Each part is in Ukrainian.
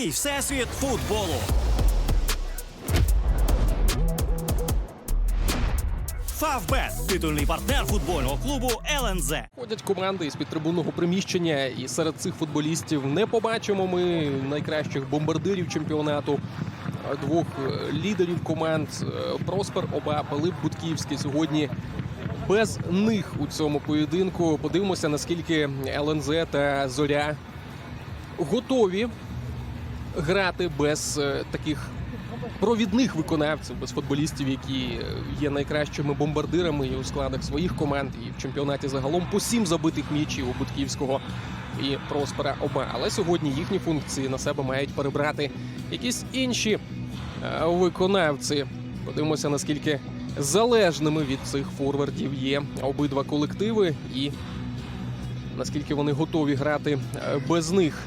Твій всесвіт футболу. Фавбет титульний партнер футбольного клубу ЛНЗ. Ходять команди із підтрибунного приміщення, і серед цих футболістів не побачимо ми найкращих бомбардирів чемпіонату. Двох е, лідерів команд е, Проспер Оба Пилип Будківський сьогодні без них у цьому поєдинку. Подивимося, наскільки ЛНЗ та Зоря готові грати без е, таких провідних виконавців, без футболістів, які е, є найкращими бомбардирами і у складах своїх команд, і в чемпіонаті загалом по сім забитих м'ячів у Будківського і Проспера Оба. Але сьогодні їхні функції на себе мають перебрати якісь інші е, виконавці. Подивимося, наскільки залежними від цих форвардів є обидва колективи, і наскільки вони готові грати без них.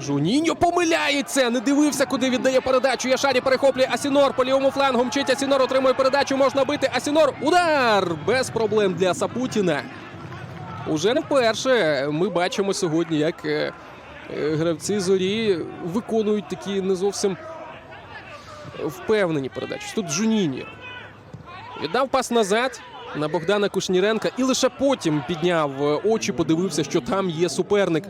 Жуніньо помиляється. Не дивився, куди віддає передачу. Яшарі перехоплює Асінор. По лівому флангу мчить Асінор. Отримує передачу. Можна бити. Асінор. Удар! Без проблем для Сапутіна. Уже не вперше ми бачимо сьогодні, як е, е, гравці зорі виконують такі не зовсім впевнені передачі. Тут Жуніньо. Віддав пас назад на Богдана Кушніренка і лише потім підняв е, очі, подивився, що там є суперник.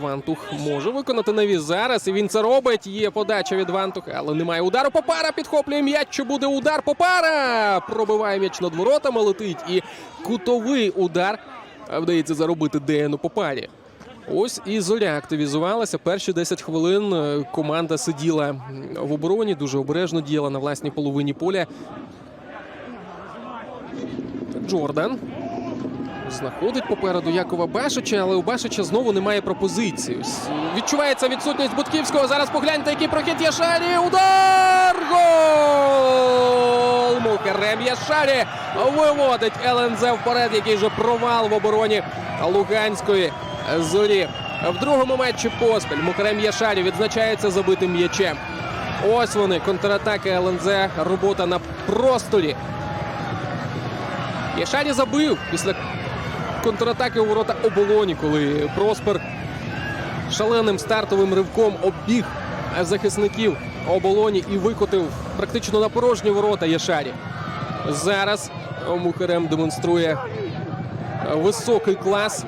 Вантух може виконати навіс зараз, і він це робить. Є подача від Вантуха, але немає удару. Попара підхоплює м'яч. Чи буде удар? Попара пробиває м'яч над воротами, летить. І кутовий удар е, вдається заробити Деяну Попарі. Ось і зоря активізувалася. Перші 10 хвилин е, команда сиділа в обороні, дуже обережно діяла на власній половині поля. Джордан знаходить попереду Якова Башича, але у Башича знову немає пропозиції. Е, Відчувається відсутність Будківського. Зараз погляньте, який прохід Яшарі. Удар! Гол! Мухарем Яшарі виводить ЛНЗ вперед, який же провал в обороні Луганської зорі. В другому матчі поспіль Мухарем Яшарі відзначається забитим м'ячем. Ось вони, контратаки ЛНЗ, робота на просторі. Яшарі забив після контратаки у ворота оболоні, коли Проспер шаленим стартовим ривком оббіг захисників оболоні і викотив практично на порожні ворота Яшарі. Зараз Мухарем демонструє високий клас,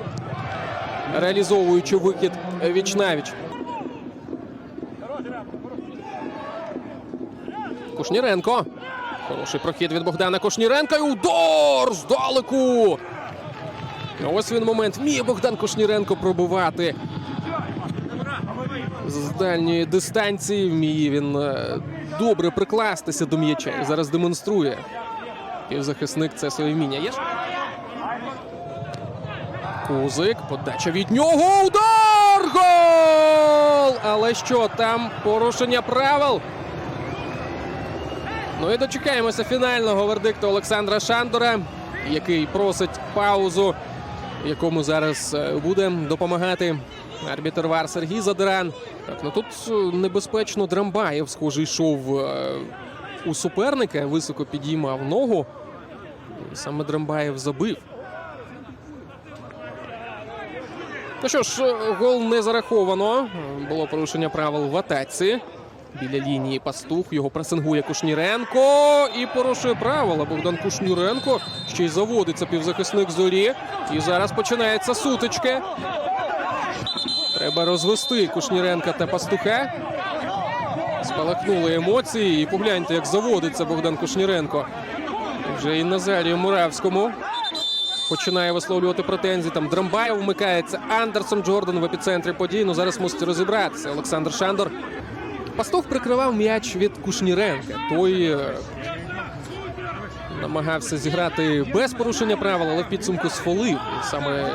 реалізовуючи вихід віч-навіч. Кушніренко. Хороший прохід від Богдана Кушніренка. І удар здалеку. Ось він момент. Вміє Богдан Кушніренко пробивати. З дальньої дистанції вміє він е, добре прикластися до м'яча. І зараз демонструє. Півзахисник це своє вміння. Є? Кузик, подача від нього. Удар! Гол! Але що там порушення правил? Ну і дочекаємося фінального вердикту Олександра Шандора, який просить паузу, якому зараз е, буде допомагати арбітр Вар Сергій Задиран. Так, ну тут е, небезпечно Драмбаєв, схоже, йшов е, у суперника, високо підіймав ногу. Саме Драмбаєв забив. Ну що ж, гол не зараховано. Було порушення правил в атаці. Біля лінії пастух його пресингує Кушніренко і порушує правила. Богдан Кушніренко ще й заводиться півзахисник зорі. І зараз починається сутичка. Треба розвести Кушніренка та пастуха. Спалахнули емоції. І погляньте, як заводиться Богдан Кушніренко. Вже і Назарію Муравському починає висловлювати претензії. Там Драмбаєв вмикається. Андерсон Джордан в епіцентрі подій. Ну зараз мусить розібратися. Олександр Шандор Пастух прикривав м'яч від Кушніренка. Той е, намагався зіграти без порушення правил, але в підсумку сфолив. Саме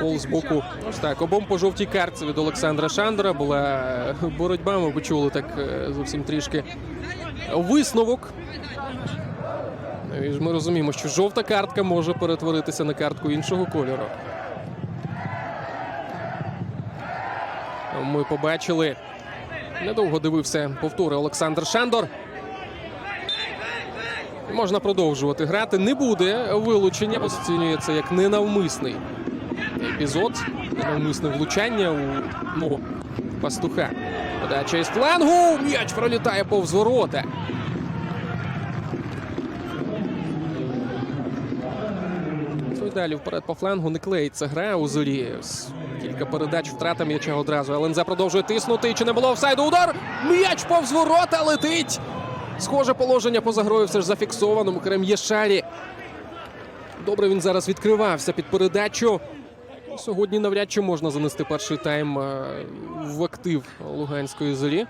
фол з боку ось так. Обом по жовтій картці від Олександра Шандора була боротьба. Ми почули так е, зовсім трішки висновок. Ну, ми розуміємо, що жовта картка може перетворитися на картку іншого кольору. Ми побачили. Недовго дивився повтори Олександр Шандор. Можна продовжувати грати. Не буде вилучення. Оцінюється як ненавмисний епізод. Ненавмисне влучання у ногу пастуха. Подача із флангу. М'яч пролітає повз ворота. Далі вперед по флангу не клеїться гра у зорі. Кілька передач, втрата м'яча одразу. ЛНЗ продовжує тиснути. Чи не було офсайду? Удар! М'яч повз ворота летить. Схоже положення поза грою все ж зафіксовано. Крем Єшарі. Добре він зараз відкривався під передачу. Сьогодні навряд чи можна занести перший тайм е, в актив Луганської зорі.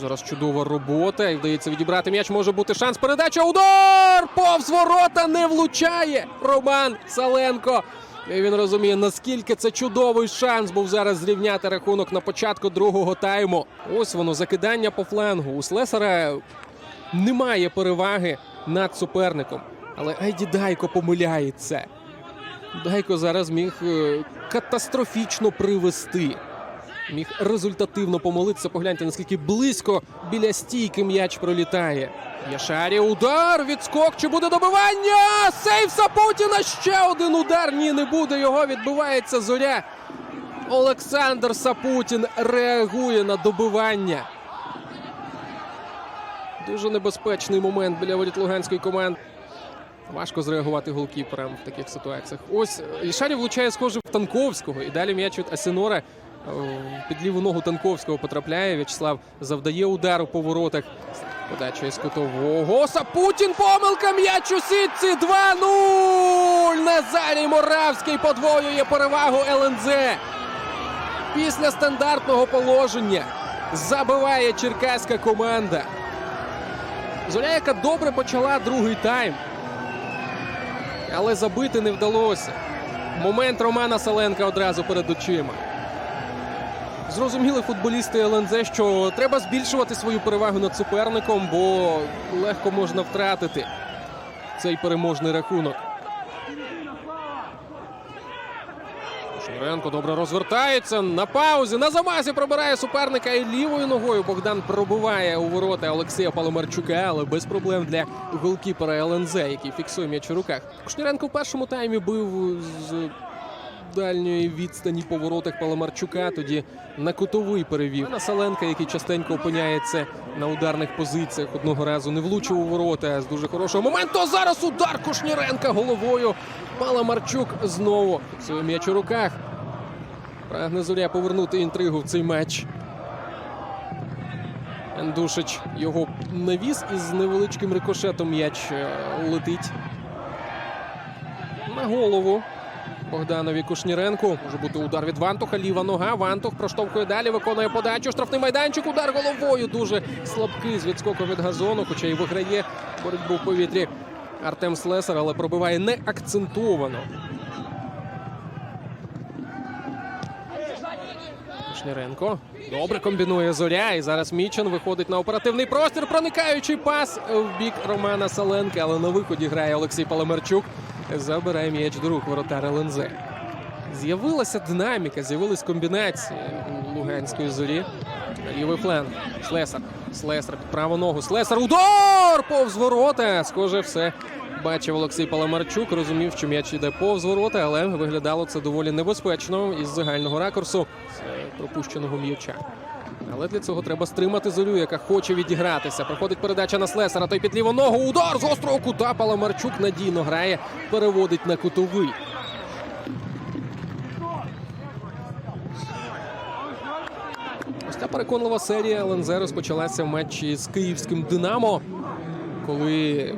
Зараз чудова робота. І вдається відібрати м'яч. Може бути шанс. Передача. Удар! Повз ворота не влучає. Роман Саленко. І він розуміє, наскільки це чудовий шанс був зараз зрівняти рахунок на початку другого тайму. Ось воно закидання по флангу. У Слесара немає переваги над суперником. Але Айді Дайко помиляється. Дайко зараз міг е, катастрофічно привести. Міг результативно помолитися. Погляньте, наскільки близько біля стійки м'яч пролітає. Яшарі удар, відскок. Чи буде добивання? Сейв Сапутіна. Ще один удар. Ні, не буде. Його відбивається зоря. Олександр Сапутін реагує на добивання. Дуже небезпечний момент біля воріт Луганської команди. Важко зреагувати голкіперам в таких ситуаціях. Ось Ішарі влучає схоже в Танковського. І далі м'яч від Асінора під ліву ногу Танковського потрапляє. В'ячеслав завдає удару по воротах. Подача із кутового. Сапутін помилка м'яч у сітці 2-0. Назарій Моравський подвоює перевагу ЛНЗ. Після стандартного положення забиває черкаська команда. Яка добре почала другий тайм але забити не вдалося. Момент Романа Саленка одразу перед очима. Зрозуміли футболісти ЛНЗ, що треба збільшувати свою перевагу над суперником, бо легко можна втратити цей переможний рахунок. Шевченко добре розвертається на паузі. На замазі пробирає суперника і лівою ногою Богдан пробиває у ворота Олексія Паломарчука, але без проблем для голкіпера ЛНЗ, який фіксує м'яч у руках. Кушніренко в першому таймі бив з дальньої відстані по воротах Паламарчука. Тоді на кутовий перевів на Саленка, який частенько опиняється на ударних позиціях. Одного разу не влучив у ворота з дуже хорошого моменту. Зараз удар Кушніренка головою. Паламарчук знову фіксує м'яч у руках. Прагне зоря повернути інтригу в цей матч. Ендушич його навіс із невеличким рикошетом м'яч е, летить на голову. Богданові Кушніренку. Може бути удар від Вантуха. Ліва нога. Вантух проштовхує далі, виконує подачу. Штрафний майданчик. Удар головою. Дуже слабкий з відскоком від газону, хоча й виграє боротьбу в повітрі Артем Слесар, але пробиває не акцентовано. Кушніренко. Добре комбінує зоря. І зараз Мічен виходить на оперативний простір. Проникаючий пас в бік Романа Саленка. Але на виході грає Олексій Паламарчук. Забирає м'яч до рук воротар ЛНЗ. З'явилася динаміка, з'явились комбінації Луганської зорі. Лівий фланг. Слесар. Слесар під праву ногу. Слесар. Удар! Повз ворота. Схоже, все бачив Олексій Паламарчук. Розумів, що м'яч йде повз ворота, але виглядало це доволі небезпечно із загального ракурсу е, пропущеного м'яча. Але для цього треба стримати зорю, яка хоче відігратися. Проходить передача на Слесара. Той під ліву ногу. Удар з острого кута. Паламарчук надійно грає, переводить на кутовий. Ось ця переконлива серія ЛНЗ розпочалася в матчі з київським Динамо, коли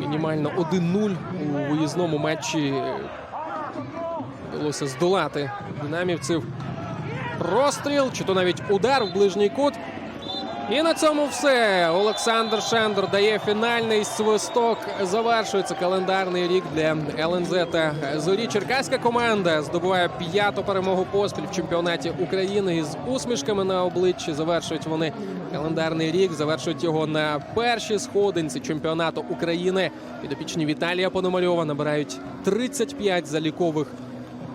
мінімально 1-0 у виїзному матчі вдалося здолати динамівців. Простріл, чи то навіть удар в ближній кут. І на цьому все. Олександр Шендер дає фінальний свисток. Завершується календарний рік для ЛНЗ та Зорі. Черкаська команда здобуває п'яту перемогу поспіль в чемпіонаті України із усмішками на обличчі. Завершують вони календарний рік. Завершують його на першій сходинці чемпіонату України. Підопічні Віталія Пономарьова набирають 35 залікових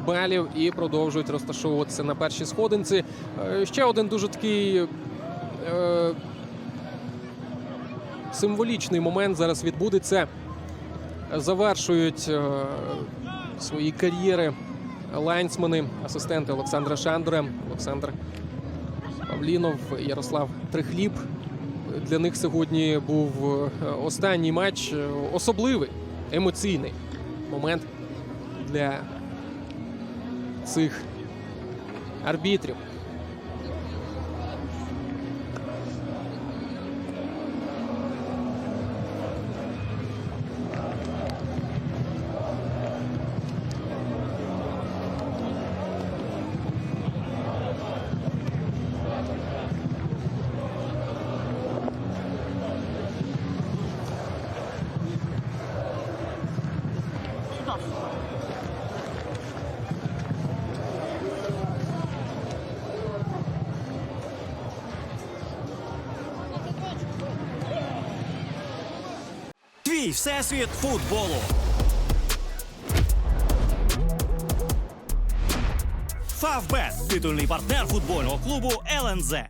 балів і продовжують розташовуватися на першій сходинці. Ще один дуже такий символічний момент зараз відбудеться. Завершують свої кар'єри лайнсмени, асистенти Олександра Шандра, Олександр Павлінов, Ярослав Трихліб. Для них сьогодні був останній матч, особливий, емоційний момент для цих арбітрів. Твій всесвіт футболу. Фавбет титульний партнер футбольного клубу ЛНЗ.